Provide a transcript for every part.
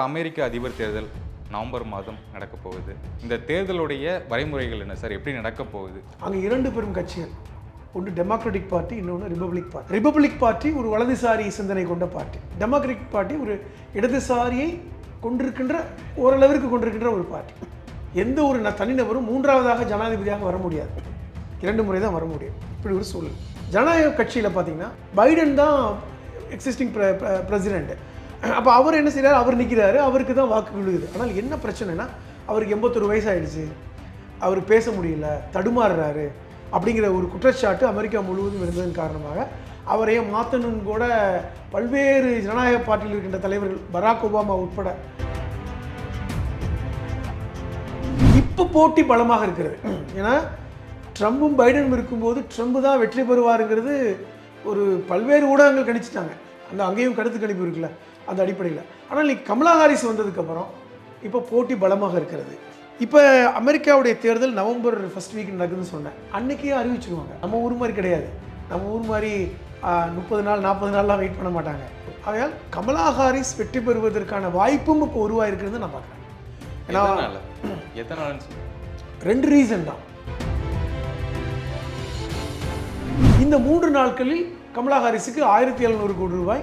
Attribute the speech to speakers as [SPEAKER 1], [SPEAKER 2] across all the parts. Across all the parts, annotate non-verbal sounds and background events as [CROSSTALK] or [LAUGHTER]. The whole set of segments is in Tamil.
[SPEAKER 1] சார் அமெரிக்க அதிபர் தேர்தல் நவம்பர் மாதம் நடக்க போகுது. இந்த தேர்தலுடைய வரைமுறைகள் என்ன சார்? எப்படி நடக்க போகுது?
[SPEAKER 2] அங்கே இரண்டு பெரும் கட்சிகள். ஒன்று டெமோக்ராட்டிக் பார்ட்டி இன்னொன்று ரிபப்ளிக் பார்ட்டி ரிபப்ளிக் பார்ட்டி ஒரு வலதுசாரி சிந்தனை கொண்ட பார்ட்டி டெமோக்ராட்டிக் பார்ட்டி ஒரு இடதுசாரியை கொண்டிருக்கின்ற ஓரளவிற்கு கொண்டிருக்கின்ற ஒரு பார்ட்டி எந்த ஒரு ந- தனிநபரும் மூன்றாவதாக ஜனாதிபதியாக வர முடியாது. இரண்டு முறை தான் வர முடியும். இப்படி ஒரு சூழல். ஜனநாயக கட்சியில் பார்த்தீங்கன்னா பைடன் தான் எக்ஸிஸ்டிங் பிரசிடென்ட் அப்போ அவர் என்ன செய்கிறார் அவர் நிற்கிறாரு அவருக்கு தான் வாக்கு விழுகுது. ஆனால் என்ன பிரச்சனைனா அவருக்கு எண்பத்தொரு வயசு ஆயிடுச்சு அவர் பேச முடியல தடுமாறுறாரு அப்படிங்கிற ஒரு குற்றச்சாட்டு அமெரிக்கா முழுவதும் இருந்ததன் காரணமாக அவரையே மாற்றணும்னு கூட பல்வேறு ஜனநாயக பார்ட்டியில் இருக்கின்ற தலைவர்கள் பராக் ஒபாமா உட்பட இப்போ போட்டி பலமாக இருக்கிறது. ஏன்னா ட்ரம்பும் பைடனும் இருக்கும்போது ட்ரம்ப் தான் வெற்றி பெறுவாருங்கிறது ஒரு பல்வேறு ஊடகங்கள் கணிச்சிட்டாங்க. அந்த அங்கேயும் கருத்து கணிப்பு இருக்குல்ல. அந்த அடிப்படையில். ஆனால் நீ கமலா ஹாரிஸ் வந்ததுக்கப்புறம் இப்போ போட்டி பலமாக இருக்கிறது. இப்போ அமெரிக்காவுடைய தேர்தல் நவம்பர் ஃபர்ஸ்ட் வீக் நடக்குதுன்னு சொன்னேன். அன்னைக்கே அறிவிச்சிருவாங்க. நம்ம ஊர் மாதிரி கிடையாது. நம்ம ஊர் மாதிரி முப்பது நாள் நாற்பது நாள்லாம் வெயிட் பண்ண மாட்டாங்க. ஆகையால் கமலா ஹாரிஸ் வெற்றி பெறுவதற்கான வாய்ப்பும் இப்போ உருவாயிருக்கிறது நான் பார்க்குறேன். ஏன்னா
[SPEAKER 1] எத்தனை
[SPEAKER 2] ரெண்டு ரீசன் தான். இந்த மூன்று நாட்களில் கமலா ஹாரிஸுக்கு ஆயிரத்தி எழுநூறு கோடி ரூபாய்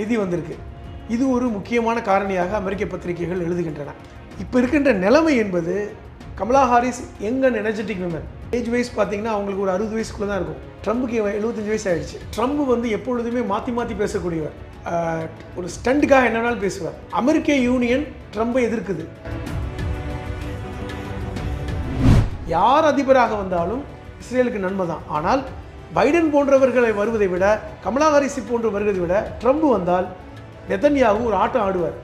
[SPEAKER 2] நிதி வந்திருக்கு. இது ஒரு முக்கியமான காரணியாக அமெரிக்க பத்திரிகைகள் எழுதுகின்றன. இப்போ இருக்கின்ற நிலைமை என்பது Kamala Harris young and energetic women age wise பார்த்தீங்கன்னா அவங்களுக்கு ஒரு அறுபது வயசுக்குள்ள தான் இருக்கும். ட்ரம்புக்கு எழுபத்தஞ்சு வயசு ஆயிடுச்சு. ட்ரம்ப் வந்து எப்பொழுதுமே மாற்றி மாற்றி பேசக்கூடியவர். ஒரு ஸ்டண்ட்டுக்காக என்ன வேணாலும் பேசுவார். அமெரிக்க யூனியன் ட்ரம்பை எதிர்க்குது. யார் அதிபராக வந்தாலும் இஸ்ரேலுக்கு நன்மை தான் ஆனால் பைடன் போன்றவர்களை வருவதை விட கமலா ஹாரிஸ் போன்று வருவதை விட ட்ரம்ப் வந்தால் நெதன்யாகு ஒரு ஆட்டம் ஆடுவார்.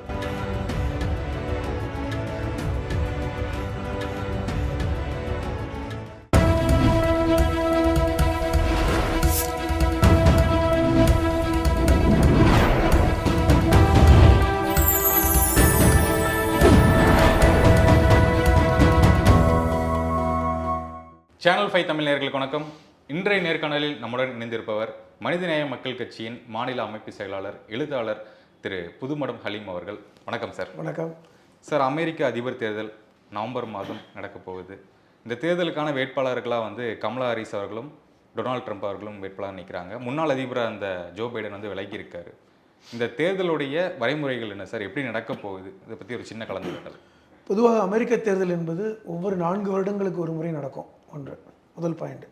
[SPEAKER 1] சேனல் ஃபைவ் தமிழ் நேர்களுக்கு வணக்கம். இன்றைய நேர்காணலில் நம்முடன் இணைந்திருப்பவர் மனிதநேய மக்கள் கட்சியின் மாநில அமைப்பு செயலாளர் எழுத்தாளர் திரு புதுமடம் ஹலீம் அவர்கள். வணக்கம் சார்.
[SPEAKER 2] வணக்கம்.
[SPEAKER 1] சார் அமெரிக்க அதிபர் தேர்தல் நவம்பர் மாதம் நடக்க போகுது. இந்த தேர்தலுக்கான வேட்பாளர்களாக வந்து கமலா ஹாரிஸ் அவர்களும் டொனால்ட் ட்ரம்ப் அவர்களும் வேட்பாளர் நிற்கிறாங்க முன்னாள் அதிபராக அந்த ஜோ பைடன் வந்து விலகி இருக்காரு. இந்த தேர்தலுடைய வரைமுறைகள் என்ன சார்? எப்படி நடக்க போகுது? இதை பற்றி ஒரு சின்ன கலந்துரையாடல்
[SPEAKER 2] பொதுவாக அமெரிக்க தேர்தல் என்பது ஒவ்வொரு நான்கு வருடங்களுக்கு ஒரு முறை நடக்கும். ஒன்று. முதல் பாயிண்ட்.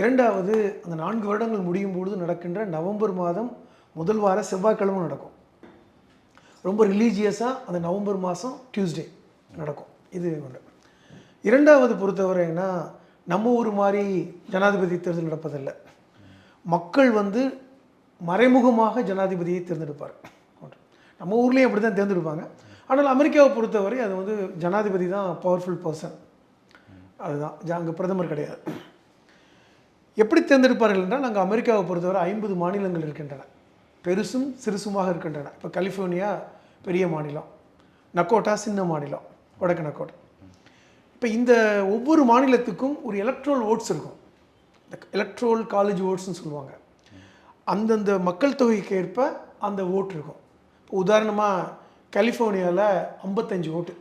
[SPEAKER 2] இரண்டாவது அந்த நான்கு வருடங்கள் முடியும் பொழுது நடக்கின்ற நவம்பர் மாதம் முதல் வார செவ்வாய்க்கிழமை நடக்கும். ரொம்ப ரிலீஜியஸாக அந்த நவம்பர் மாதம் டியூஸ்டே நடக்கும். இது ஒன்று. இரண்டாவது பொறுத்தவரைன்னா நம்ம ஊர் மாதிரி ஜனாதிபதி தேர்தல் நடப்பதில்லை. மக்கள் வந்து மறைமுகமாக ஜனாதிபதியை தேர்ந்தெடுப்பார். நம்ம ஊர்லேயும் அப்படி தான் தேர்ந்தெடுப்பாங்க. ஆனால் அமெரிக்காவை பொறுத்தவரை அது வந்து ஜனாதிபதி தான் பவர்ஃபுல் பர்சன் அதுதான். அங்கே பிரதமர் கிடையாது. எப்படி தேர்ந்தெடுப்பார்கள் என்றால் அங்கே அமெரிக்காவை பொறுத்தவரை ஐம்பது மாநிலங்கள் இருக்கின்றன. பெருசும் சிறுசுமாக இருக்கின்றன. இப்போ கலிஃபோர்னியா பெரிய மாநிலம். நக்கோட்டா சின்ன மாநிலம். வடக்கு நக்கோட்டா. இப்போ இந்த ஒவ்வொரு மாநிலத்துக்கும் ஒரு எலக்ட்ரோல் ஓட்ஸ் இருக்கும். எலக்ட்ரோல் காலேஜ் ஓட்ஸ்னு சொல்லுவாங்க. அந்தந்த மக்கள் தொகைக்கு ஏற்ப அந்த ஓட்டு இருக்கும். இப்போ உதாரணமாக கலிஃபோர்னியாவில் ஐம்பத்தஞ்சு ஓட்டு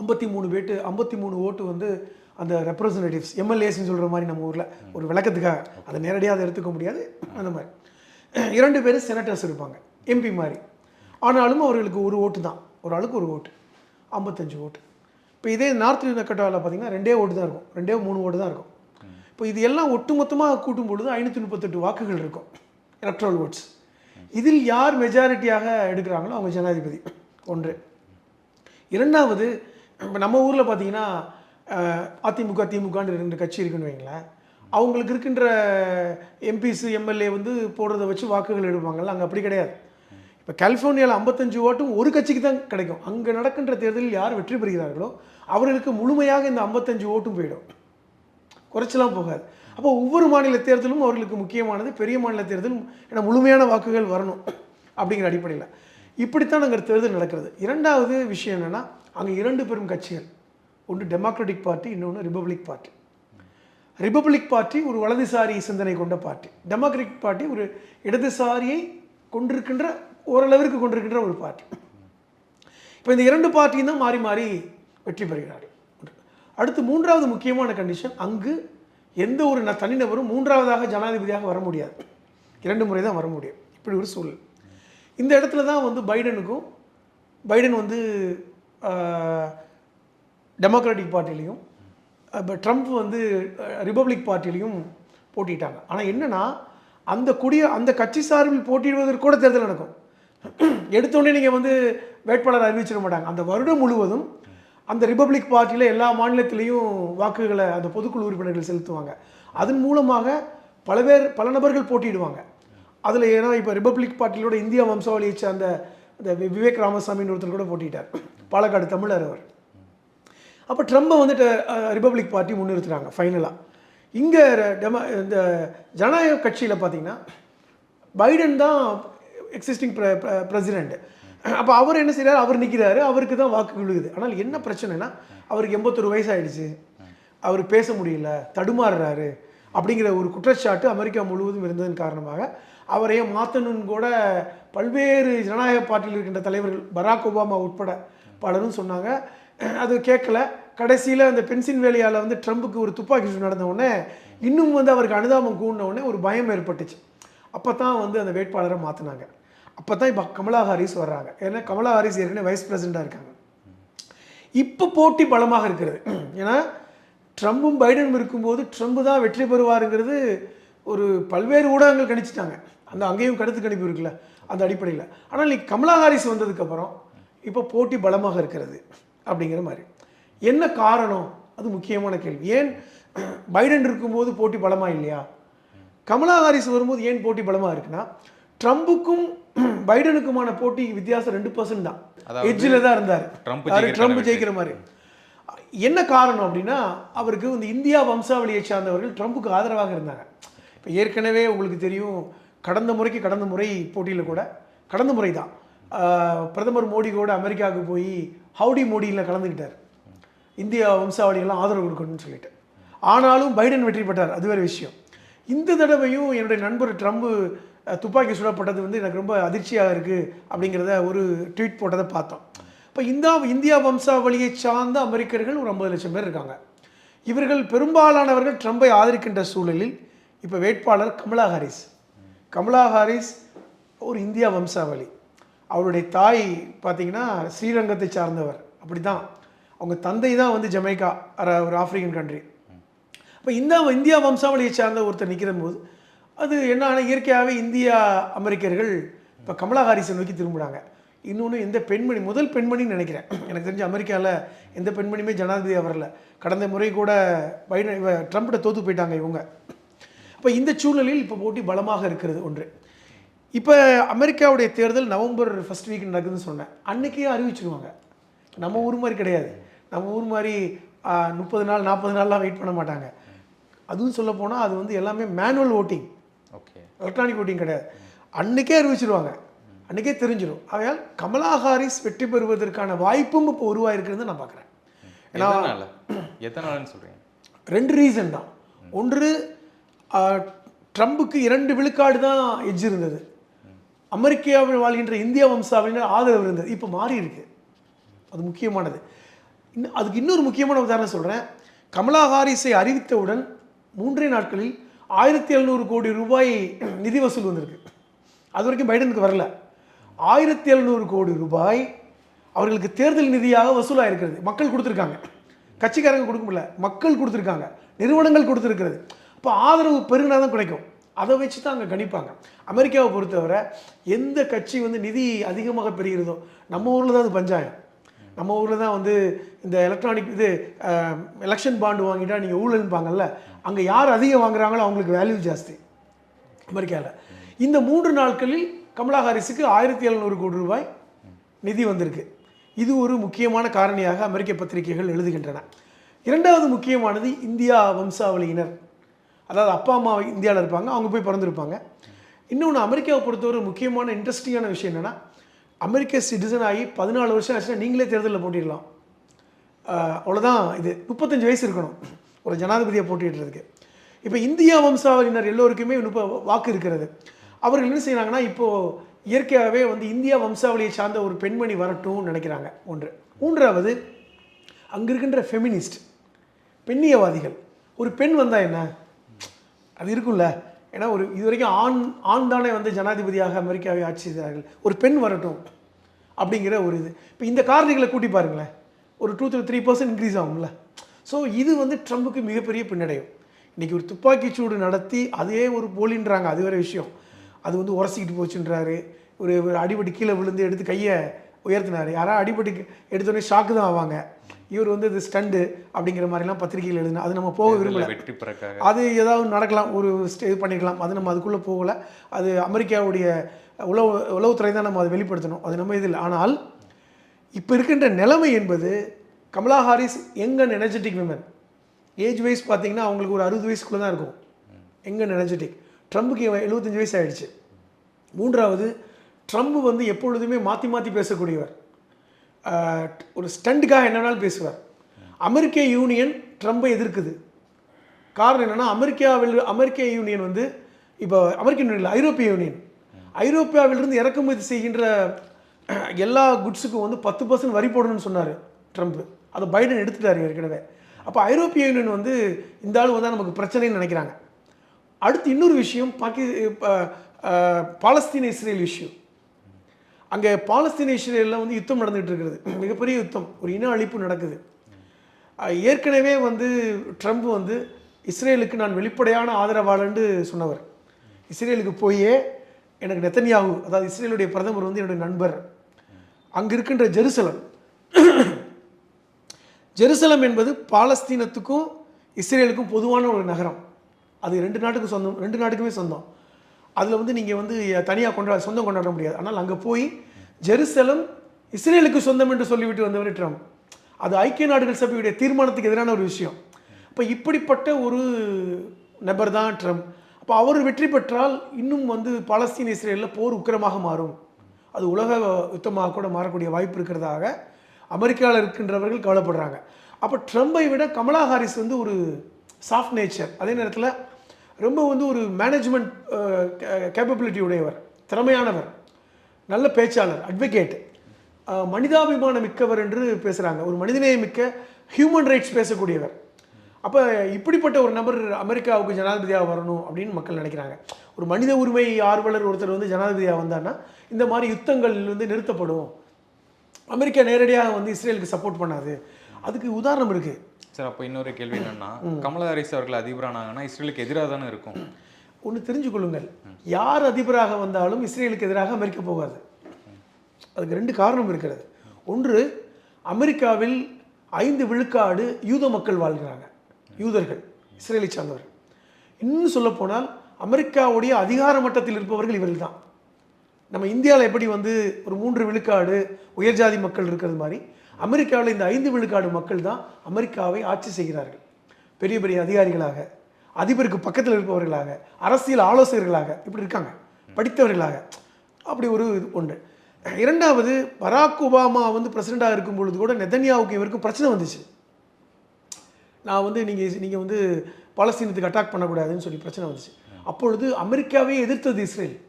[SPEAKER 2] ஐம்பத்தி மூணு பேட்டு ஐம்பத்தி மூணு ஓட்டு வந்து அந்த ரெப்ரசன்டேட்டிவ்ஸ் எம்எல்ஏஸ்ன்னு சொல்கிற மாதிரி நம்ம ஊரில் ஒரு விளக்கத்துக்காக அதை நேரடியாக அதை எடுத்துக்க முடியாது. அந்த மாதிரி. இரண்டு பேரும் செனட்டர்ஸ் இருப்பாங்க. எம்பி மாதிரி. ஆனாலும் அவர்களுக்கு ஒரு ஓட்டு தான். ஒரு ஆளுக்கு ஒரு ஓட்டு ஐம்பத்தஞ்சு ஓட்டு இப்போ இதே நார்த் நக்கட்டாவில் பார்த்தீங்கன்னா ரெண்டே ஓட்டு தான் இருக்கும். ரெண்டே மூணு ஓட்டு தான் இருக்கும். இப்போ இது எல்லாம் ஒட்டுமொத்தமாக கூட்டும் பொழுது ஐநூற்றி முப்பத்தெட்டு வாக்குகள் இருக்கும். எலக்ட்ரல் ஓட்ஸ் இதில் யார் மெஜாரிட்டியாக எடுக்கிறாங்களோ அவங்க ஜனாதிபதி. ஒன்று. இரண்டாவது இப்போ நம்ம ஊரில் பார்த்தீங்கன்னா அதிமுக திமுகன்னு ரெண்டு கட்சி இருக்குன்னு வைங்களேன். அவங்களுக்கு இருக்கின்ற எம்பிஸ் எம்எல்ஏ வந்து போடுறத வச்சு வாக்குகள் எடுப்பாங்கல்ல அங்கே அப்படி கிடையாது. இப்போ கலிஃபோர்னியாவில் ஐம்பத்தஞ்சு ஓட்டும் ஒரு கட்சிக்கு தான் கிடைக்கும். அங்கே நடக்கின்ற தேர்தலில் யார் வெற்றி பெறுகிறார்களோ அவர்களுக்கு முழுமையாக இந்த ஐம்பத்தஞ்சு ஓட்டும் போயிடும். குறைச்சலாம் போகாது. அப்போ ஒவ்வொரு மாநில தேர்தலும் அவர்களுக்கு முக்கியமானது பெரிய மாநில தேர்தல் ஏன்னா முழுமையான வாக்குகள் வரணும் அப்படிங்கிற அடிப்படையில். இப்படித்தான் அங்கே தேர்தல் நடக்கிறது. இரண்டாவது விஷயம் என்னென்னா அங்கே இரண்டு பெரும் கட்சிகள். ஒன்று டெமோக்ராட்டிக் பார்ட்டி இன்னொன்று ரிபப்ளிக் பார்ட்டி ரிபப்ளிக் பார்ட்டி ஒரு வலதுசாரி சிந்தனை கொண்ட பார்ட்டி டெமோக்ராட்டிக் பார்ட்டி ஒரு இடதுசாரியை கொண்டிருக்கின்ற ஓரளவிற்கு கொண்டிருக்கின்ற ஒரு பார்ட்டி இப்போ இந்த இரண்டு பார்ட்டியும் தான் மாறி மாறி வெற்றி பெறுகிறார்கள். அடுத்து மூன்றாவது முக்கியமான கண்டிஷன் அங்கு எந்த ஒரு ந- தனிநபரும் மூன்றாவதாக ஜனாதிபதியாக வர முடியாது. இரண்டு முறை தான் வர முடியும். இப்படி ஒரு சூழல். இந்த இடத்துல தான் வந்து பைடனுக்கும் பைடன் வந்து டெமோக்ராட்டிக் பார்ட்டிலையும் இப்போ ட்ரம்ப் வந்து ரிப்பப்ளிக் பார்ட்டிலையும் போட்டிட்டாங்க. ஆனால் என்னன்னா அந்த குடிய அந்த கட்சி சார்பில் போட்டியிடுவதற்கு கூட தேர்தல் நடக்கும். எடுத்தோடனே நீங்கள் வந்து வேட்பாளர் அறிவிச்சிட மாட்டாங்க. அந்த வருடம் முழுவதும் அந்த ரிப்பப்ளிக் பார்ட்டியில் எல்லா மாநிலத்திலையும் வாக்குகளை அந்த பொதுக்குழு உறுப்பினர்கள் செலுத்துவாங்க. அதன் மூலமாக பல பேர் பல நபர்கள் போட்டியிடுவாங்க. அதில் ஏன்னா இப்போ ரிப்பப்ளிக் பார்ட்டியோட இந்தியா வம்சாவளியை சார்ந்த அந்த விவேக் ராமசாமின்னு ஒருத்தர் கூட போட்டிட்டார். பாலக்காடு தமிழர் அவர். அப்போ ட்ரம்பை வந்துட்டு ரிப்பப்ளிக் பார்ட்டி முன்னிறுத்துறாங்க ஃபைனலாக இங்கே டெம இந்த ஜனநாயக கட்சியில் பார்த்தீங்கன்னா பைடன் தான் எக்ஸிஸ்டிங் ப்ர பிரசிடெண்ட் அப்போ அவர் என்ன செய்கிறார் அவர் நிற்கிறாரு அவருக்கு தான் வாக்கு விழுகுது. ஆனால் என்ன பிரச்சனைனா அவருக்கு எண்பத்தொரு வயசு ஆயிடுச்சு அவர் பேச முடியல தடுமாறுறாரு அப்படிங்கிற ஒரு குற்றச்சாட்டு அமெரிக்கா முழுவதும் இருந்ததன் காரணமாக அவரையே மாற்றணும்னு கூட பல்வேறு ஜனநாயக பார்ட்டியில் இருக்கின்ற தலைவர்கள் பராக் ஒபாமா உட்பட பலரும் சொன்னாங்க. [CLEARS THROAT] அது கேட்கல. கடைசியில் அந்த பென்சில்வேலியாவில் வந்து ட்ரம்புக்கு ஒரு துப்பாக்கி சூடு நடந்த உடனே இன்னும் வந்து அவருக்கு அனுதாபம் கூடின உடனே ஒரு பயம் ஏற்பட்டுச்சு. அப்போ தான் வந்து அந்த வேட்பாளரை மாற்றினாங்க அப்போ தான் இப்போ கமலா ஹாரிஸ் வர்றாங்க. ஏன்னா கமலா ஹாரிஸ் ஏற்கனவே வைஸ் பிரசிடெண்ட்டாக இருக்காங்க. இப்போ போட்டி பலமாக இருக்கிறது. [CLEARS THROAT] ஏன்னா ட்ரம்பும் பைடனும் இருக்கும்போது ட்ரம்ப் தான் வெற்றி பெறுவாருங்கிறது ஒரு பல்வேறு ஊடகங்கள் கணிச்சிட்டாங்க. அந்த அங்கேயும் கருத்து கணிப்பு இருக்குல்ல அந்த அடிப்படையில். ஆனால் இன்னைக்கு கமலா ஹாரிஸ் வந்ததுக்கப்புறம் இப்போ போட்டி பலமாக இருக்கிறது. அப்படிங்கிற மாதிரி. என்ன காரணம்? அது முக்கியமான கேள்வி. ஏன் பைடன் இருக்கும்போது போட்டி பலமாக இல்லையா? கமலா ஹாரிஸ் வரும்போது ஏன் போட்டி பலமாக இருக்குன்னா ட்ரம்புக்கும் பைடனுக்குமான போட்டி வித்தியாசம் ரெண்டு பர்சன்ட் தான். எட்ஜில் தான் இருந்தார்.
[SPEAKER 1] Trump
[SPEAKER 2] Trump. ஜெயிக்கிற மாதிரி. என்ன காரணம் அப்படின்னா அவருக்கு இந்த இந்தியா வம்சாவளியை சார்ந்தவர்கள் ட்ரம்புக்கு ஆதரவாக இருந்தாங்க. இப்போ ஏற்கனவே உங்களுக்கு தெரியும் கடந்த முறைக்கு கடந்த முறை போட்டியில் கூட கடந்த முறை தான். பிரதமர் மோடி கூட அமெரிக்காவுக்கு போய் ஹவுடி மோடியில் கலந்துக்கிட்டார். இந்தியா வம்சாவளிகள்லாம் ஆதரவு கொடுக்கணும்னு சொல்லிட்டு. ஆனாலும் பைடன் வெற்றி பெற்றார். அது வேறு விஷயம். இந்த தடவையும் என்னுடைய நண்பர் ட்ரம்ப்பு துப்பாக்கி சுடப்பட்டது வந்து எனக்கு ரொம்ப அதிர்ச்சியாக இருக்குது அப்படிங்கிறத ஒரு ட்வீட் போட்டதை பார்த்தோம். இப்போ இந்த இந்தியா வம்சாவளியை சார்ந்த அமெரிக்கர்கள் ஒரு ஐம்பது லட்சம் பேர் இருக்காங்க. இவர்கள் பெரும்பாலானவர்கள் ட்ரம்பை ஆதரிக்கின்ற சூழலில் இப்போ வேட்பாளர் கமலா ஹாரிஸ். கமலா ஹாரிஸ் ஒரு இந்தியா வம்சாவளி. அவருடைய தாய் பார்த்தீங்கன்னா ஸ்ரீரங்கத்தை சார்ந்தவர். அப்படி தான் அவங்க தந்தை தான் வந்து ஜமைக்கா அர- ஒரு ஆப்பிரிக்கன் கண்ட்ரி அப்போ இந்த இந்தியா வம்சாவளியை சார்ந்த ஒருத்தர் நிற்கிற போது அது என்னன்னா இயற்கையாகவே இந்தியா அமெரிக்கர்கள் இப்போ கமலா ஹாரிஸை நோக்கி திரும்புகிறாங்க இன்னொன்று எந்த பெண்மணி முதல் பெண்மணின்னு நினைக்கிறேன். எனக்கு தெரிஞ்ச அமெரிக்காவில் எந்த பெண்மணியுமே ஜனாதிபதியாக வரல கடந்த முறை கூட பைடன் இவ ட்ரம்ப்கிட்ட தோத்து போயிட்டாங்க இவங்க. இப்போ இந்த சூழ்நிலையில் இப்போ போட்டி பலமாக இருக்கிறது ஒன்று. இப்போ அமெரிக்காவுடைய தேர்தல் நவம்பர் ஃபர்ஸ்ட் வீக் நடக்குதுன்னு சொன்னேன். அன்னைக்கே அறிவிச்சிருவாங்க. நம்ம ஊர் மாதிரி கிடையாது. நம்ம ஊர் மாதிரி முப்பது நாள் நாற்பது நாள்லாம் வெயிட் பண்ண மாட்டாங்க. அதுவும் சொல்ல போனால் அது வந்து எல்லாமே manual voting
[SPEAKER 1] okay
[SPEAKER 2] electronic voting கிடையாது. அன்னைக்கே அறிவிச்சிருவாங்க. அன்னைக்கே தெரிஞ்சிடும் ஆகையால் கமலா ஹாரிஸ் வெற்றி பெறுவதற்கான வாய்ப்பும் இப்போ உருவாயிருக்குன்னு நான் பார்க்குறேன் ஏன்னா
[SPEAKER 1] எத்தனை சொல்றீங்க?
[SPEAKER 2] ரெண்டு ரீசன் தான். ஒன்று ட்ரம்புக்கு இரண்டு விழுக்காடு தான் எஜ் இருந்தது. அமெரிக்காவில் வாழ்கின்ற இந்திய வம்சாவினர் ஆதரவு இருந்தது. இப்போ மாறி இருக்கு. அது முக்கியமானது. இன்னும் அதுக்கு இன்னொரு முக்கியமான உதாரணம் சொல்கிறேன் கமலா ஹாரிஸை அறிவித்தவுடன் மூன்றே நாட்களில் ஆயிரத்தி எழுநூறு கோடி ரூபாய் நிதி வசூல் வந்திருக்கு. அது வரைக்கும் பைடனுக்கு வரல. ஆயிரத்தி எழுநூறு கோடி ரூபாய் அவர்களுக்கு தேர்தல் நிதியாக வசூலாக இருக்கிறது மக்கள் கொடுத்துருக்காங்க. கட்சிக்காரங்க கொடுக்க முடியல. மக்கள் கொடுத்துருக்காங்க. நிறுவனங்கள் கொடுத்துருக்கிறது. அப்போ ஆதரவு பெருகினா தான் கிடைக்கும் அதை வச்சு தான் அங்கே கணிப்பாங்க. அமெரிக்காவை பொறுத்தவரை எந்த கட்சி வந்து நிதி அதிகமாக பெறுகிறதோ நம்ம ஊரில் தான் அது பஞ்சாயம். நம்ம ஊரில் தான் வந்து இந்த எலக்ட்ரானிக் இது எலெக்ஷன் பாண்டு வாங்கிட்டா நீங்கள் ஊழல்பாங்கல்ல அங்கே யார் அதிகம் வாங்குறாங்களோ அவங்களுக்கு வேல்யூ ஜாஸ்தி. அமெரிக்காவில் இந்த மூன்று நாட்களில் கமலா ஹாரிஸுக்கு ஆயிரத்தி எழுநூறு கோடி ரூபாய் நிதி வந்திருக்கு. இது ஒரு முக்கியமான காரணியாக அமெரிக்க பத்திரிகைகள் எழுதுகின்றன. இரண்டாவது முக்கியமானது இந்தியா வம்சாவளியினர். அதாவது அப்பா அம்மா இந்தியாவில் இருப்பாங்க அவங்க போய் பிறந்திருப்பாங்க. இன்னொன்று அமெரிக்காவை பொறுத்தவரை முக்கியமான இன்ட்ரெஸ்டிங்கான விஷயம் என்னென்னா அமெரிக்க சிட்டிசன் ஆகி பதினாலு வருஷம் ஆச்சுன்னா நீங்களே தேர்தலில் போட்டிடலாம். அவ்வளோதான் இது. முப்பத்தஞ்சு வயசு இருக்கணும் ஒரு ஜனாதிபதியை போட்டிடுறதுக்கு இப்போ இந்தியா வம்சாவளியினர் எல்லோருக்குமே முப்ப வாக்கு இருக்கிறது. அவர்கள் என்ன செய்கிறாங்கன்னா இப்போது இயற்கையாகவே வந்து இந்தியா வம்சாவளியை சார்ந்த ஒரு பெண்மணி வரட்டும்னு நினைக்கிறாங்க. ஒன்று. மூன்றாவது அங்கே இருக்கின்ற ஃபெமினிஸ்ட் பெண்ணியவாதிகள். ஒரு பெண் வந்தால் என்ன? அது இருக்கும்ல. ஏன்னா ஒரு இது வரைக்கும் ஆண் ஆண் தானே வந்து ஜனாதிபதியாக அமெரிக்காவை ஆட்சி செய்தார்கள். ஒரு பெண் வரட்டும் அப்படிங்கிற ஒரு இது. இப்போ இந்த காரணிகளை கூட்டி பாருங்களேன். ஒரு two three three percent increase ஆகும்ல. ஸோ இது வந்து ட்ரம்புக்கு மிகப்பெரிய பின்னடையும் இன்றைக்கி ஒரு துப்பாக்கி சூடு நடத்தி அதே ஒரு போலின்றாங்க. அது வேறு விஷயம். அது வந்து உரசிக்கிட்டு போச்சுன்றாரு. ஒரு ஒரு அடிபட்டு கீழே விழுந்து எடுத்து கையை உயர்த்தினார். யாராவது அடிபட்டு எடுத்தோடனே ஷாக்கு தான் ஆவாங்க. இவர் வந்து இது ஸ்டண்டு அப்படிங்கிற மாதிரிலாம் பத்திரிகையில் எழுதினா அது நம்ம போக விரும்பல. அது ஏதாவது நடக்கலாம் ஒரு ஸ்டே இது பண்ணிக்கலாம் அது நம்ம அதுக்குள்ளே போகலை. அது அமெரிக்காவுடைய உளவு உளவுத்துறை தான் நம்ம அதை வெளிப்படுத்தணும். அது நம்ம இதில். ஆனால் இப்போ இருக்கின்ற நிலைமை என்பது Kamala Harris and energetic women age wise பார்த்தீங்கன்னா அவங்களுக்கு ஒரு அறுபது வயசுக்குள்ளே தான் இருக்கும். அண்ட் எனர்ஜெட்டிக் ட்ரம்புக்கு எழுபத்தஞ்சு வயசு ஆயிடுச்சு. மூன்றாவது ட்ரம்ப் வந்து எப்பொழுதுமே மாற்றி மாற்றி பேசக்கூடியவர். ஒரு ஸ்டண்ட்டுக்காக என்ன வேணாலும் பேசுவார். அமெரிக்க யூனியன் ட்ரம்பை எதிர்க்குது. காரணம் என்னென்னா அமெரிக்காவில் அமெரிக்க யூனியன் வந்து இப்போ அமெரிக்க யூனியன் இல்லை ஐரோப்பிய யூனியன். ஐரோப்பியாவிலிருந்து இறக்குமதி செய்கின்ற எல்லா குட்ஸுக்கும் வந்து பத்து பர்சன்ட் வரி போடணும்னு சொன்னார் ட்ரம்ப். அதை பைடன் எடுத்துட்டார் ஏற்கனவே. அப்போ ஐரோப்பிய யூனியன் வந்து இந்த ஆள் வந்தால் நமக்கு பிரச்சனைன்னு நினைக்கிறாங்க. அடுத்து இன்னொரு விஷயம் பாக்கி பாலஸ்தீன இஸ்ரேல் இஷ்யூ அங்கே பாலஸ்தீன இஸ்ரேலில் வந்து யுத்தம் நடந்துகிட்டு இருக்கிறது மிகப்பெரிய யுத்தம். ஒரு இன அழிப்பு நடக்குது. ஏற்கனவே வந்து ட்ரம்ப் வந்து இஸ்ரேலுக்கு நான் வெளிப்படையான ஆதரவாளன்னு சொன்னவர். இஸ்ரேலுக்கு போயே எனக்கு நெத்தன்யாகு அதாவது இஸ்ரேலுடைய பிரதமர் வந்து என்னுடைய நண்பர். அங்கே இருக்கின்ற ஜெருசலம். ஜெருசலம் என்பது பாலஸ்தீனத்துக்கும் இஸ்ரேலுக்கும் பொதுவான ஒரு நகரம். அது ரெண்டு நாட்டுக்கும் சொந்தம் ரெண்டு நாட்டுக்குமே சொந்தம். அதில் வந்து நீங்கள் வந்து தனியாக கொண்டாட சொந்தம் கொண்டாட முடியாது. ஆனால் அங்கே போய் ஜெருசலம் இஸ்ரேலுக்கு சொந்தம் என்று சொல்லிவிட்டு வந்தவர் ட்ரம்ப். அது ஐக்கிய நாடுகள் சபையுடைய தீர்மானத்துக்கு எதிரான ஒரு விஷயம். இப்போ இப்படிப்பட்ட ஒரு நபர் தான் ட்ரம்ப். அப்போ அவர் வெற்றி பெற்றால் இன்னும் வந்து பாலஸ்தீன் இஸ்ரேலில் போர் உக்கிரமாக மாறும். அது உலக யுத்தமாக கூட மாறக்கூடிய வாய்ப்பு இருக்கிறதாக அமெரிக்காவில் இருக்கின்றவர்கள் கவலைப்படுறாங்க. அப்போ ட்ரம்பை விட கமலா ஹாரிஸ் வந்து ஒரு சாஃப்ட் நேச்சர் அதே நேரத்தில் ரொம்ப வந்து ஒரு மேனேஜ்மெண்ட் கேப்பபிலிட்டி உடையவர் திறமையானவர் நல்ல பேச்சாளர் அட்வொகேட் மனிதாபிமானம் மிக்கவர் என்று பேசுகிறாங்க ஒரு மனிதநேயம் மிக்க ஹியூமன் ரைட்ஸ் பேசக்கூடியவர். அப்போ இப்படிப்பட்ட ஒரு நபர் அமெரிக்காவுக்கு ஜனாதிபதியாக வரணும் அப்படின்னு மக்கள் நினைக்கிறாங்க. ஒரு மனித உரிமை ஆர்வலர் ஒருத்தர் வந்து ஜனாதிபதியாக வந்தான்னா இந்த மாதிரி யுத்தங்கள் வந்து நிறுத்தப்படும். அமெரிக்கா நேரடியாக வந்து இஸ்ரேலுக்கு சப்போர்ட் பண்ணாது. அதுக்கு உதாரணம் இருக்குது
[SPEAKER 1] சார் அப்போ இன்னொரு கேள்வி என்னன்னா கமலா ஹாரிஸ் அவர்கள் அதிபரானாங்கன்னா இஸ்ரேலுக்கு எதிராக தானே இருக்கும்?
[SPEAKER 2] ஒன்று தெரிஞ்சு கொள்ளுங்கள் யார் அதிபராக வந்தாலும் இஸ்ரேலுக்கு எதிராக அமெரிக்கா போகாது. அதுக்கு ரெண்டு காரணம் இருக்கிறது. ஒன்று அமெரிக்காவில் ஐந்து விழுக்காடு யூத மக்கள் வாழ்கிறாங்க. யூதர்கள் இஸ்ரேலை சார்ந்தவர்கள். இன்னும் சொல்லப்போனால் அமெரிக்காவுடைய அதிகார மட்டத்தில் இருப்பவர்கள் இவர்கள் தான் நம்ம இந்தியாவில் எப்படி வந்து ஒரு மூன்று விழுக்காடு உயர்ஜாதி மக்கள் இருக்கிறது மாதிரி அமெரிக்காவில் இந்த ஐந்து விழுக்காடு மக்கள் தான் அமெரிக்காவை ஆட்சி செய்கிறார்கள். பெரிய பெரிய அதிகாரிகளாக அதிபருக்கு பக்கத்தில் இருப்பவர்களாக அரசியல் ஆலோசகர்களாக இப்படி இருக்காங்க. படித்தவர்களாக. அப்படி ஒரு இது ஒன்று. இரண்டாவது பராக் ஒபாமா வந்து பிரசிடெண்ட்டாக இருக்கும் பொழுது கூட நெதன்யாவுக்கு இவருக்கும் பிரச்சனை வந்துச்சு. நான் வந்து நீங்கள் நீங்கள் வந்து பாலஸ்தீனத்துக்கு அட்டாக் பண்ணக்கூடாதுன்னு சொல்லி பிரச்சனை வந்துச்சு. அப்பொழுது அமெரிக்காவே எதிர்த்தது இஸ்ரேல்.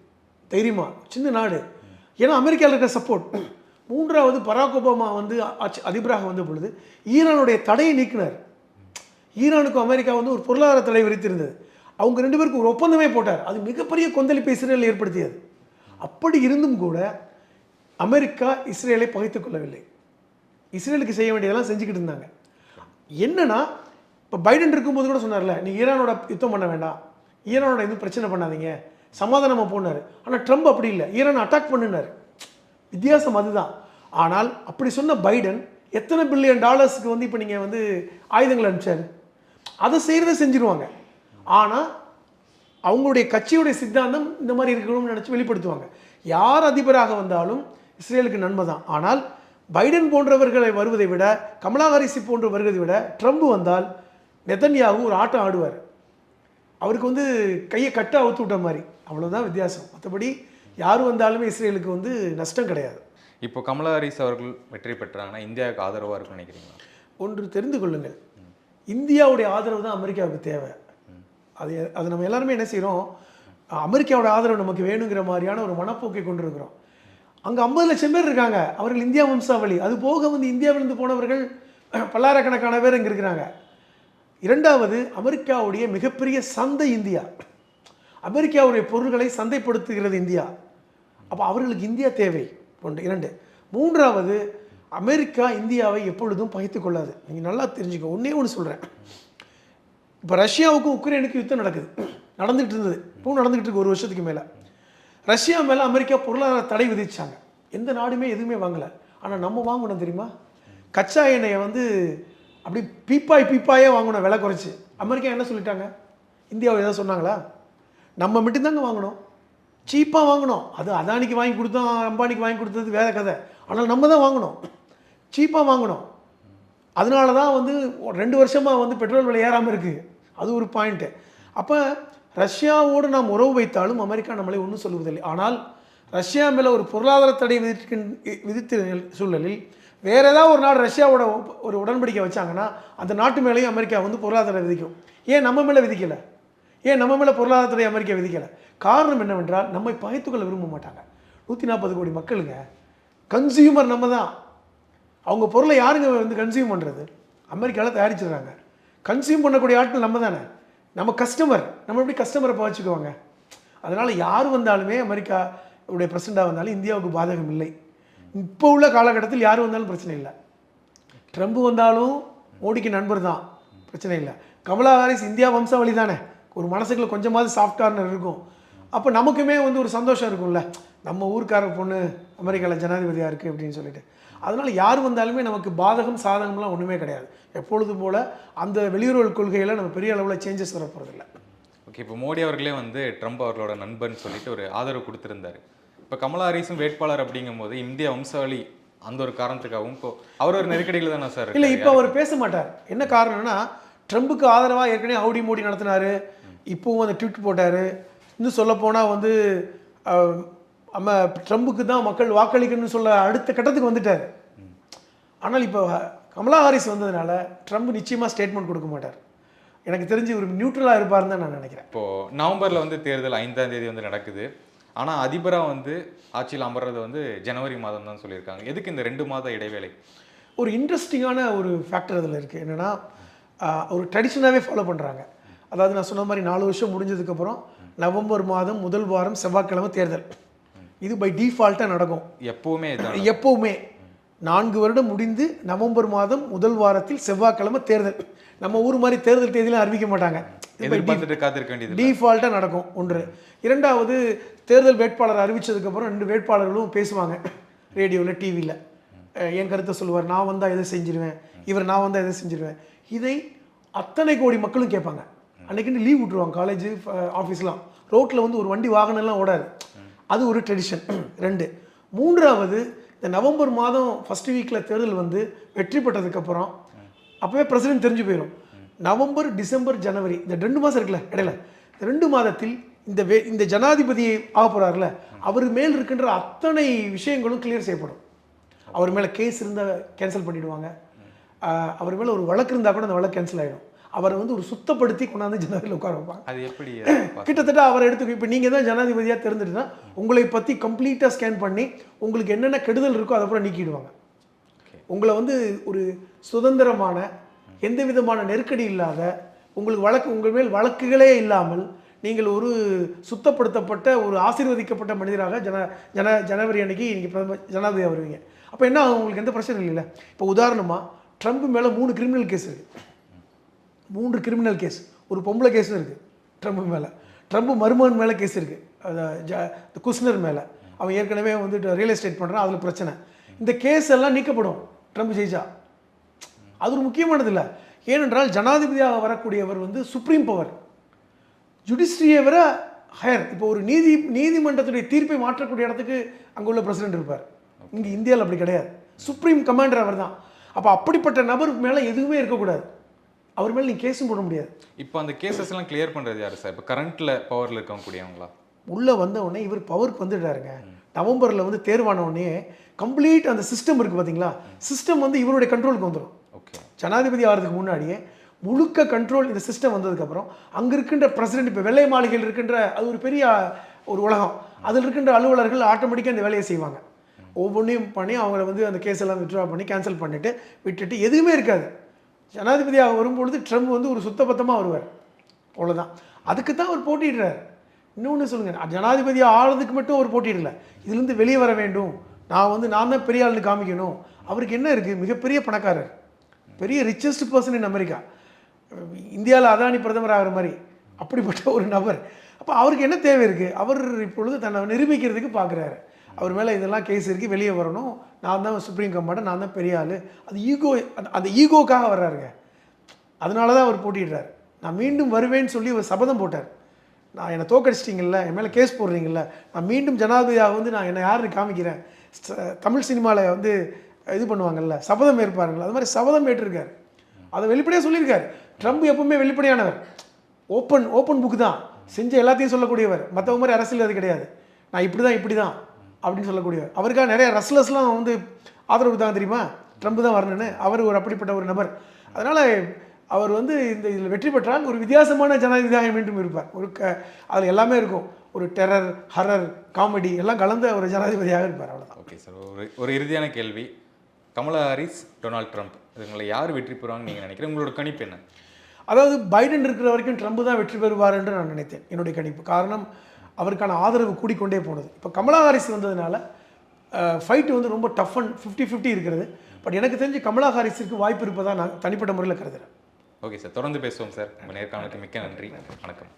[SPEAKER 2] தைரியமாக சின்ன நாடு. ஏன்னா அமெரிக்காவில் இருக்கிற சப்போர்ட் மூன்றாவது பராக் ஒபாமா வந்து அதிபராக வந்த பொழுது ஈரானுடைய தடையை நீக்கினார். ஈரானுக்கும் அமெரிக்கா வந்து ஒரு பொருளாதார தடை விரித்திருந்தது அவங்க ரெண்டு பேருக்கும் ஒரு ஒப்பந்தமே போட்டார். அது மிகப்பெரிய கொந்தளிப்பை இஸ்ரேல் ஏற்படுத்தியது. அப்படி இருந்தும் கூட அமெரிக்கா இஸ்ரேலை பகைத்துக் கொள்ளவில்லை. இஸ்ரேலுக்கு செய்ய வேண்டியதெல்லாம் செஞ்சுக்கிட்டு இருந்தாங்க. என்னன்னா இப்போ பைடன் இருக்கும்போது கூட சொன்னார்ல நீ ஈரானோட யுத்தம் பண்ண வேண்டாம். ஈரானோட எதுவும் பிரச்சனை பண்ணாதீங்க. சமாதானமாக போனார். ஆனால் ட்ரம்ப் அப்படி இல்லை. ஈரானை அட்டாக் பண்ணினார். வித்தியாசம் அதுதான். ஆனால் அப்படி சொன்ன பைடன் எத்தனை பில்லியன் டாலர்ஸ்க்கு வந்து இப்போ நீங்கள் வந்து ஆயுதங்கள் அனுப்பிச்சார்? அதை செய்கிறத செஞ்சுருவாங்க. ஆனால் அவங்களுடைய கட்சியுடைய சித்தாந்தம் இந்த மாதிரி இருக்கணும்னு நினச்சி வெளிப்படுத்துவாங்க. யார் அதிபராக வந்தாலும் இஸ்ரேலுக்கு நன்மை தான். ஆனால் பைடன் போன்றவர்களை வருவதை விட கமலா ஹாரிஸ் போன்று வருவதை விட ட்ரம்ப் வந்தால் நெதன்யாகு ஒரு ஆட்டம் ஆடுவார். அவருக்கு வந்து கையை கட்ட அவுத்து விட்ட மாதிரி. அவ்வளோதான் வித்தியாசம். மற்றபடி யார் வந்தாலுமே இஸ்ரேலுக்கு வந்து நஷ்டம் கிடையாது.
[SPEAKER 1] இப்போ கமலா ஹாரிஸ் அவர்கள் வெற்றி பெற்றாங்கன்னா இந்தியாவுக்கு ஆதரவாக இருக்கும்னு நினைக்கிறீங்களா?
[SPEAKER 2] ஒன்று தெரிந்து கொள்ளுங்கள். இந்தியாவுடைய ஆதரவு தான் அமெரிக்காவுக்கு தேவை. அது அது நம்ம எல்லாருமே என்ன செய்கிறோம் அமெரிக்காவோட ஆதரவு நமக்கு வேணுங்கிற மாதிரியான ஒரு மனப்போக்கை கொண்டிருக்கிறோம். அங்கே ஐம்பது லட்சம் பேர் இருக்காங்க. அவர்கள் இந்தியா வம்சாவளி. அது போக வந்து இந்தியாவிலிருந்து போனவர்கள் பல்லாயிரக்கணக்கான பேர் இங்கே இருக்கிறாங்க. இரண்டாவது அமெரிக்காவுடைய மிகப்பெரிய சந்தை இந்தியா. அமெரிக்காவுடைய பொருள்களை சந்தைப்படுத்துகிறது இந்தியா. அப்போ அவர்களுக்கு இந்தியா தேவை. ஒன்று இரண்டு. மூன்றாவது அமெரிக்கா இந்தியாவை எப்பொழுதும் பகைத்து கொள்ளாது. நீங்கள் நல்லா தெரிஞ்சுக்கோ. ஒன்றே ஒன்று சொல்கிறேன் இப்போ ரஷ்யாவுக்கும் உக்ரைனுக்கும் யுத்தம் நடக்குது. நடந்துகிட்டு இருந்தது. இப்போ நடந்துகிட்டு இருக்கு ஒரு வருஷத்துக்கு மேலே. ரஷ்யா மேலே அமெரிக்கா பொருளாதார தடை விதிச்சாங்க. எந்த நாடுமே எதுவுமே வாங்கலை. ஆனால் நம்ம வாங்கணும் தெரியுமா? கச்சா எண்ணெயை வந்து அப்படி பீப்பாய் பீப்பாயே வாங்கணும். விலை குறைச்சி. அமெரிக்கா என்ன சொல்லிட்டாங்க? இந்தியாவை எதாவது சொன்னாங்களா? நம்ம மட்டும்தாங்க வாங்கணும். சீப்பாக வாங்கணும். அது அதானிக்கு வாங்கி கொடுத்தோம் அம்பானிக்கு வாங்கி கொடுத்தது வேற கதை. ஆனால் நம்ம தான் வாங்கணும். சீப்பாக வாங்கணும். அதனால தான் வந்து ரெண்டு வருஷமாக வந்து பெட்ரோல் விலை ஏறாமல் இருக்குது அது ஒரு பாயிண்ட்டு அப்போ ரஷ்யாவோடு நாம் உறவு வைத்தாலும் அமெரிக்கா நம்மளை ஒன்றும் சொல்லுவதில்லை. ஆனால் ரஷ்யா மேலே ஒரு பொருளாதார தடை விதிக்கின் விதித்த சூழலில் வேறு ஏதாவது ஒரு நாடு ரஷ்யாவோட ஒரு உடன்படிக்கை வச்சாங்கன்னா அந்த நாட்டு மேலேயும் அமெரிக்கா வந்து பொருளாதார விதிக்கும். ஏன் நம்ம மேலே விதிக்கலை? ஏன் நம்ம மேலே பொருளாதாரத்துறை அமெரிக்கா விதிக்கலை? காரணம் என்னவென்றால் நம்மை பகைத்துக்கொள்ள விரும்ப மாட்டாங்க. நூற்றி நாற்பது கோடி மக்களுங்க கன்சியூமர் நம்ம தான் அவங்க பொருளை யாருங்க வந்து கன்சியூம் பண்ணுறது அமெரிக்காவில் தயாரிச்சிடுறாங்க. கன்சியூம் பண்ணக்கூடிய ஆட்கள் நம்ம தானே நம்ம கஸ்டமர் நம்ம எப்படி கஸ்டமரை பாவச்சுக்குவாங்க? அதனால் யார் வந்தாலுமே அமெரிக்கா உடைய பிரசிடண்டாக வந்தாலும் இந்தியாவுக்கு பாதகம் இல்லை. இப்போ உள்ள காலகட்டத்தில் யார் வந்தாலும் பிரச்சனை இல்லை. ட்ரம்ப் வந்தாலும் மோடிக்கு நண்பர் தான் பிரச்சனை இல்லை. கமலா ஹாரிஸ் இந்தியா வம்சாவளி தானே ஒரு மனசுக்குள்ள கொஞ்சமாவது சாஃப்ட் கார்னர் இருக்கும். அப்போ நமக்குமே வந்து ஒரு சந்தோஷம் இருக்கும்ல. நம்ம ஊர்க்கார பொண்ணு அமெரிக்காவில் ஜனாதிபதியாக இருக்குது அப்படின்னு சொல்லிட்டு. அதனால் யார் வந்தாலுமே நமக்கு பாதகம் சாதகம்லாம் ஒன்றுமே கிடையாது. எப்பொழுதும் போல் அந்த வெளியுறவு கொள்கையில் நம்ம பெரிய அளவில் சேஞ்சஸ் வரப்போகிறதில்ல
[SPEAKER 1] ஓகே இப்போ மோடி அவர்களே வந்து ட்ரம்ப் அவர்களோட நண்பன் சொல்லிட்டு ஒரு ஆதரவு கொடுத்திருந்தாரு. இப்போ கமலா ஹாரிஸும் வேட்பாளர் அப்படிங்கும்போது இந்திய வம்சாவளி அந்த ஒரு காரணத்துக்காகவும் இப்போ அவர் ஒரு நெருக்கடியில் தானே சார்
[SPEAKER 2] இல்லை. இப்போ அவர் பேச மாட்டார். என்ன காரணம்னா ட்ரம்புக்கு ஆதரவாக ஏற்கனவே ஹவுடி மோடி நடத்தினாரு. இப்போவும் அந்த ட்வீட் போட்டார். இன்னும் சொல்லப்போனால் வந்து நம்ம ட்ரம்புக்கு தான் மக்கள் வாக்களிக்கணும்னு சொல்ல அடுத்த கட்டத்துக்கு வந்துட்டார். ஆனால் இப்போ கமலா ஹாரிஸ் வந்ததுனால ட்ரம்ப் நிச்சயமாக ஸ்டேட்மெண்ட் கொடுக்க மாட்டார். எனக்கு தெரிஞ்சு ஒரு நியூட்ரலாக இருப்பாருன்னு தான் நான் நினைக்கிறேன்.
[SPEAKER 1] இப்போ நவம்பர்ல வந்து தேர்தல் ஐந்தாம் தேதி வந்து நடக்குது. ஆனா அதிபரா வந்து ஆட்சியில் அமர்றது வந்து ஜனவரி மாதம் தான் சொல்லியிருக்காங்க. எதுக்கு இந்த ரெண்டு மாத இடைவேளை?
[SPEAKER 2] ஒரு இன்ட்ரெஸ்டிங்கான ஒரு ஃபேக்டர் அதில் இருக்குது என்னென்னா ஒரு ட்ரெடிஷனாகவே ஃபாலோ பண்ணுறாங்க அதாவது நான் சொன்ன மாதிரி நாலு வருஷம் முடிஞ்சதுக்கப்புறம் நவம்பர் மாதம் முதல் வாரம் செவ்வாய்க்கிழமை தேர்தல். இது பை டிஃபால்ட்டாக நடக்கும்.
[SPEAKER 1] எப்பவுமே
[SPEAKER 2] எப்போவுமே. நான்கு வருடம் முடிந்து நவம்பர் மாதம் முதல் வாரத்தில் செவ்வாய்க்கிழமை தேர்தல். நம்ம ஊர் மாதிரி தேர்தல் தேதியெலாம் அறிவிக்க மாட்டாங்க. டீஃபால்ட்டாக நடக்கும் ஒன்று. இரண்டாவது தேர்தல் வேட்பாளர் அறிவிச்சதுக்கப்புறம் ரெண்டு வேட்பாளர்களும் பேசுவாங்க. ரேடியோவில் டிவியில் என் கருத்தை சொல்லுவார் நான் வந்தால் எதை செஞ்சிருவேன்? இவர் நான் வந்தால் எதை செஞ்சிருவேன்? இதை அத்தனை கோடி மக்களும் கேட்பாங்க. அன்றைக்கின்னு லீவ் விட்ருவாங்க காலேஜ் ஆஃபீஸ்லாம் ரோட்டில் வந்து ஒரு வண்டி வாகனம்லாம் ஓடாது. அது ஒரு ட்ரெடிஷன் [CLEARS THROAT] ரெண்டு. மூன்றாவது இந்த நவம்பர் மாதம் ஃபர்ஸ்ட் வீக்கில் தேர்தல் வந்து வெற்றி பெற்றதுக்கப்புறம் அப்போவே பிரசிடென்ட் தெரிஞ்சு போயிடும் நவம்பர் டிசம்பர் ஜனவரி இந்த ரெண்டு மாதம் இருக்குல்ல இடையில. இந்த ரெண்டு மாதத்தில் இந்த வே இந்த ஜனாதிபதி ஆக போகிறார்ல அவர் மேல் இருக்கின்ற அத்தனை விஷயங்களும் கிளியர் செய்யப்படும். அவர் மேலே கேஸ் இருந்தால் கேன்சல் பண்ணிவிடுவாங்க அவர் மேலே ஒரு வழக்கு இருந்தால் கூட அந்த வழக்கு கேன்சல் ஆகிடும் அவரை வந்து ஒரு சுத்தப்படுத்தி கொண்டாந்து ஜனாதிபதியில் உட்கார வைப்பாங்க.
[SPEAKER 1] அது எப்படி? [CLEARS THROAT]
[SPEAKER 2] கிட்டத்தட்ட அவரை எடுத்து இப்போ நீங்கள் தான் ஜனாதிபதியாக தெரிஞ்சுட்டுனா உங்களை பற்றி கம்ப்ளீட்டாக ஸ்கேன் பண்ணி உங்களுக்கு என்னென்ன கெடுதல் இருக்கோ அதை பூரா நீக்கிடுவாங்க. உங்களை வந்து ஒரு சுதந்திரமான எந்த விதமான நெருக்கடி இல்லாத உங்களுக்கு வழக்கு உங்கள் மேல் வழக்குகளே இல்லாமல் நீங்கள் ஒரு சுத்தப்படுத்தப்பட்ட ஒரு ஆசீர்வதிக்கப்பட்ட மனிதராக ஜன ஜன ஜனவரி அன்னைக்கு நீங்கள் பிரதமர் ஜனாதிபதியாக வருவீங்க. அப்போ என்ன? உங்களுக்கு எந்த பிரச்சனையும் இல்லைல்ல. இப்போ உதாரணமாக ட்ரம்ப் மேலே மூணு கிரிமினல் கேஸ் இருக்குது மூன்று கிரிமினல் கேஸ் ஒரு பொம்பளை கேஸும் இருக்குது ட்ரம்ப் மேலே. ட்ரம்ப் மருமகன் மேலே கேஸ் இருக்குது குஸ்னர் மேலே. அவன் ஏற்கனவே வந்துட்டு ரியல் எஸ்டேட் பண்ணுறான் அதில் பிரச்சனை. இந்த கேஸ் எல்லாம் நீக்கப்படும் ட்ரம்ப் ஜெயிச்சா. அது ஒரு முக்கியமானது இல்லை. ஏனென்றால் ஜனாதிபதியாக வரக்கூடியவர் வந்து சுப்ரீம் பவர் ஜுடிஷியை விட ஹையர் இப்போ ஒரு நீதி நீதிமன்றத்துடைய தீர்ப்பை மாற்றக்கூடிய இடத்துக்கு அங்கே உள்ள பிரசிடென்ட் இருப்பார். இங்கே இந்தியாவில் அப்படி கிடையாது. சுப்ரீம் கமாண்டர் அவர் தான் அப்போ அப்படிப்பட்ட நபருக்கு மேலே எதுவுமே இருக்கக்கூடாது. அவர் மேலே நீ கேஸும் போட முடியாது.
[SPEAKER 1] இப்போ அந்த கேசஸ் எல்லாம் கிளியர் பண்றது யாரு சார் இப்போ கரண்ட்ல பவர்ல இருக்கக்கூடியவங்களா
[SPEAKER 2] உள்ளே வந்த உடனே இவர் பவருக்கு வந்துட்டாருங்க நவம்பரில் வந்து தேர்வான உடனே கம்ப்ளீட் அந்த சிஸ்டம் இருக்குது பார்த்தீங்களா சிஸ்டம் வந்து இவருடைய கண்ட்ரோலுக்கு வந்துடும்
[SPEAKER 1] ஓகே
[SPEAKER 2] ஜனாதிபதி ஆகிறதுக்கு முன்னாடியே முழுக்க கண்ட்ரோல் இந்த சிஸ்டம் வந்ததுக்கப்புறம் அங்கே இருக்கின்ற பிரசிடென்ட் இப்போ வெள்ளை மாளிகையில் இருக்கின்ற அது ஒரு பெரிய ஒரு உலகம். அதில் இருக்கின்ற அலுவலர்கள் ஆட்டோமேட்டிக்காக இந்த வேலையை செய்வாங்க. ஒவ்வொன்றையும் பண்ணி அவங்கள வந்து அந்த கேஸ் எல்லாம் வித்ட்ரா பண்ணி கேன்சல் பண்ணிவிட்டு விட்டுட்டு எதுவுமே இருக்காது. ஜனாதிபதியாக வரும்பொழுது ட்ரம்ப் வந்து ஒரு சுத்தபத்தமாக வருவார். அவ்வளோதான் அதுக்கு தான் அவர் போட்டிடுறார் இன்னொன்று சொல்லுங்கள் ஜனாதிபதி ஆளுறதுக்கு மட்டும் அவர் போட்டியிடல. இதுலேருந்து வெளியே வர வேண்டும். நான் வந்து நான் தான் பெரிய ஆளுன்னு காமிக்கணும். அவருக்கு என்ன இருக்குது மிகப்பெரிய பணக்காரர். பெரிய ரிச்சஸ்ட் பர்சன் இன் அமெரிக்கா இந்தியாவில் அதானி பிரதமர் ஆகிற மாதிரி. அப்படிப்பட்ட ஒரு நபர். அப்போ அவருக்கு என்ன தேவை இருக்குது அவர் இப்பொழுது தன்னை நிரூபிக்கிறதுக்கு பார்க்குறாரு அவர் மேலே இதெல்லாம் கேஸ் இருக்குது வெளியே வரணும். நான் தான் சுப்ரீம் கமாண்டர் நான் தான் பெரிய ஆள். அது ஈகோ அந்த ஈகோக்காக வர்றாருங்க. அதனால தான் அவர் போட்டிடுறார் நான் மீண்டும் வருவேன்னு சொல்லி ஒரு சபதம் போட்டார். நான் என்னை தோக்கடிச்சிட்டிங்கல்ல என் மேலே கேஸ் போடுறீங்கல்ல நான் மீண்டும் ஜனாதிபதியாக வந்து நான் என்னை யாருன்னு காமிக்கிறேன். தமிழ் சினிமாவில் வந்து இது பண்ணுவாங்கல்ல சபதம் ஏற்பாருங்களா அது மாதிரி சபதம் ஏற்றிருக்காரு. அதை வெளிப்படையாக சொல்லியிருக்காரு. ட்ரம்ப் எப்பவுமே வெளிப்படையானவர். ஓப்பன் ஓப்பன் புக் தான். செஞ்ச எல்லாத்தையும் சொல்லக்கூடியவர். மற்றவங்க மாதிரி அரசியல் அது கிடையாது. நான் இப்படி தான் இப்படி தான் அப்படின்னு சொல்லக்கூடியவர் அவருக்காக நிறைய ரஸ்லஸ்லாம் வந்து ஆதரவு கொடுத்தாங்க தெரியுமா? ட்ரம்ப் தான் வரணும்னு. அவர் ஒரு அப்படிப்பட்ட ஒரு நபர். அதனால் அவர் வந்து இந்த இதில் வெற்றி பெற்றால் ஒரு வித்தியாசமான ஜனாதிபதியாக மீண்டும் இருப்பார். ஒரு க அதில் எல்லாமே இருக்கும். ஒரு டெரர் ஹரர் காமெடி எல்லாம் கலந்த ஒரு ஜனாதிபதியாக இருப்பார். அவ்வளோதான்
[SPEAKER 1] ஓகே சார் ஒரு ஒரு இறுதியான கேள்வி. Kamala Harris Donald Trump. இதுங்களை யார் வெற்றி பெறுவாங்கன்னு நீங்கள் நினைக்கிறீங்க? உங்களோட கணிப்பு என்ன?
[SPEAKER 2] அதாவது பைடன் இருக்கிற வரைக்கும் ட்ரம்ப் தான் வெற்றி பெறுவார் என்று நான் நினைத்தேன். என்னுடைய கணிப்பு. காரணம் அவருக்கான ஆதரவு கூடிக்கொண்டே போனது. இப்போ கமலா ஹாரிஸ் வந்ததுனால ஃபைட்டு வந்து ரொம்ப டஃப் அண்ட் ஃபிஃப்டி ஃபிஃப்டி இருக்கிறது. பட் எனக்கு தெரிஞ்சு கமலா ஹாரிஸிற்கு வாய்ப்பு இருப்பதாக நான் தனிப்பட்ட முறையில் கருதுகிறேன்
[SPEAKER 1] ஓகே சார் தொடர்ந்து பேசுவோம் சார் உங்கள் நேர்காணலுக்கு மிக்க நன்றி. வணக்கம்.